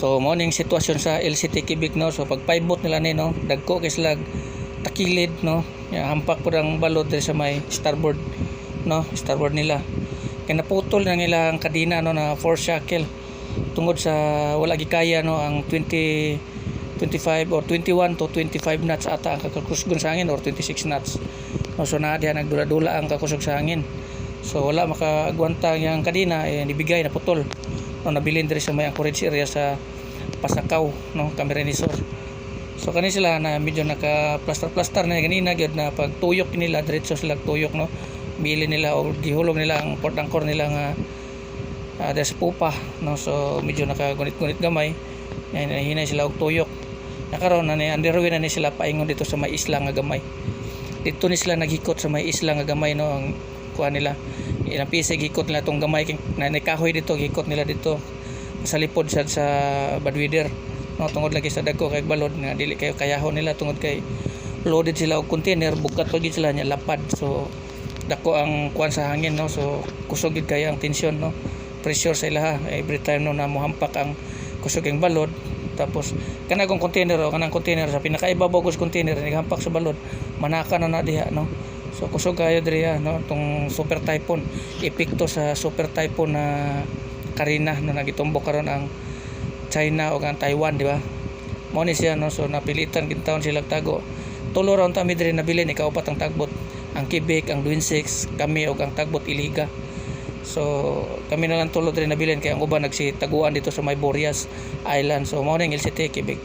So mo ning sitwasyon sa LCT Quebec no. So pag paibot nila ni no, dagko kay sila takilid no. Ya, hampak po ang balod diri sa may starboard no, starboard nila. Kaya naputol na nila ang kadina no na 4 shackle tungod sa wala gikaya no ang 20 25 or 21 to 25 knots ata ang kakusgon sa hangin or 26 knots. No, so na diha nagdula-dula ang kakusog sa hangin. So wala makaagwanta yang kadina eh nibigay na putol. No, nabilin diri sa may anchorage area sa Pasakaw no Camarines Sur. So kani sila na medyo naka plaster-plaster na ganina gyud na pag tuyok nila diretso sila tuyok no. Bili nila o gihulog nila ang port anchor nila nga uh, sa pupa no. So medyo nakagunit-gunit gamay. Na hinay sila og tuyok. Nakaroon na ni underway na ni sila paingon dito sa may isla nga gamay. Dito ni sila naghikot sa may isla nga gamay no ang kuha nila inapisa gikot nila tong gamay na nikahoy dito gikot nila dito. Sa lipod sad sa badwider no tungod lagi sa dagko kay balod nga dili kayo kayahon nila tungod kay loaded sila og container bukat pa gid sila nya lapad. So dako ang kuan sa hangin no? So kusog gid kaya ang tensyon no? Pressure sa ilaha. Every time no na mohampak ang kusog ang balod. Tapos kana kong container o kanang container sa pinakaibabaw kos container naghampak sa balod manaka na na diha no so kusog kayo diri no? Tong super typhoon. Epekto sa super typhoon na Karina no? Nagitumbok karon ang China o ang Taiwan di ba? Mo ni siya no? So napilitan gintawon sila tago. Tulo raw ta mi diri nabilin ikaw upat ang tagbot ang Quebec ang Dwin 6 kami og ang tagbot Iliga. So kami na lang tulo diri nabilin kay ang uban nagsitaguan dito sa may Boreas Island. So mo ning LCT Quebec